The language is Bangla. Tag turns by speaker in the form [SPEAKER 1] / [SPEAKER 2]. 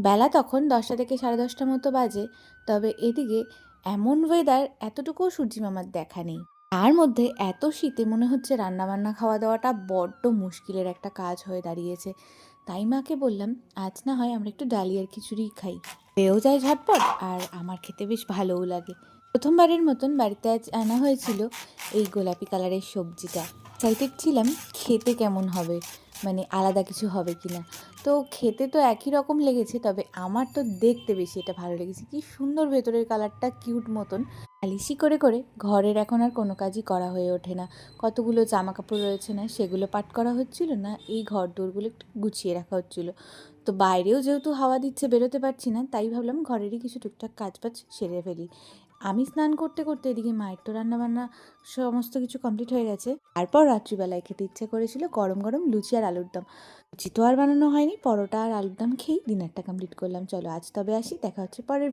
[SPEAKER 1] বেলা তখন দশটা থেকে সাড়ে দশটা মতো বাজে, তবে এদিকে এমন ওয়েদার এতটুকুও সূর্যি মামার দেখা নেই। তার মধ্যে এত শীতে মনে হচ্ছে রান্নাবান্না খাওয়া দাওয়াটা বড্ড মুশকিলের একটা কাজ হয়ে দাঁড়িয়েছে। তাই মাকে বললাম, আজ না হয় আমরা একটু ডালিয়ার খিচুড়ি খাই। পেয়েও যায় ঝটপট, আর আমার খেতে বেশ ভালোও লাগে। প্রথমবারের মতন বাড়িতে আজ আনা হয়েছিল এই গোলাপি কালারের সবজিটা। এক্সাইটেড ছিলাম, খেতে কেমন হবে? মানে আলাদা কিছু হবে কি না তো খেতে তো একই রকম লেগেছে, তবে আমার তো দেখতে বেশি এটা ভালো লেগেছে। কি সুন্দর ভেতরের কালারটা, কিউট মতন। আলিশি করে করে ঘরের এখন আর কোনো কাজই করা হয়ে ওঠে না। কতগুলো জামা কাপড় রয়েছে না, সেগুলো পাট করা হচ্ছিল না, এই ঘর দোরগুলো একটু গুছিয়ে রাখা হচ্ছিল। তো বাইরেও যেহেতু হাওয়া দিচ্ছে, বেরোতে পারছি না, তাই ভাবলাম ঘরেরই কিছু টুকটাক কাজ বাজ সেরে ফেলি। আমি স্নান করতে করতে এদিকে মায়ের তো রান্নাবান্না সমস্ত কিছু কমপ্লিট হয়ে গেছে। তারপর রাত্রিবেলায় খেতে ইচ্ছে করেছিল গরম গরম লুচি আর আলুর দম। লুচি তো আর বানানো হয়নি, পরোটা আর আলুর দম খেয়েই ডিনারটা কমপ্লিট করলাম। চলো আজ তবে আসি, দেখা হচ্ছে পরের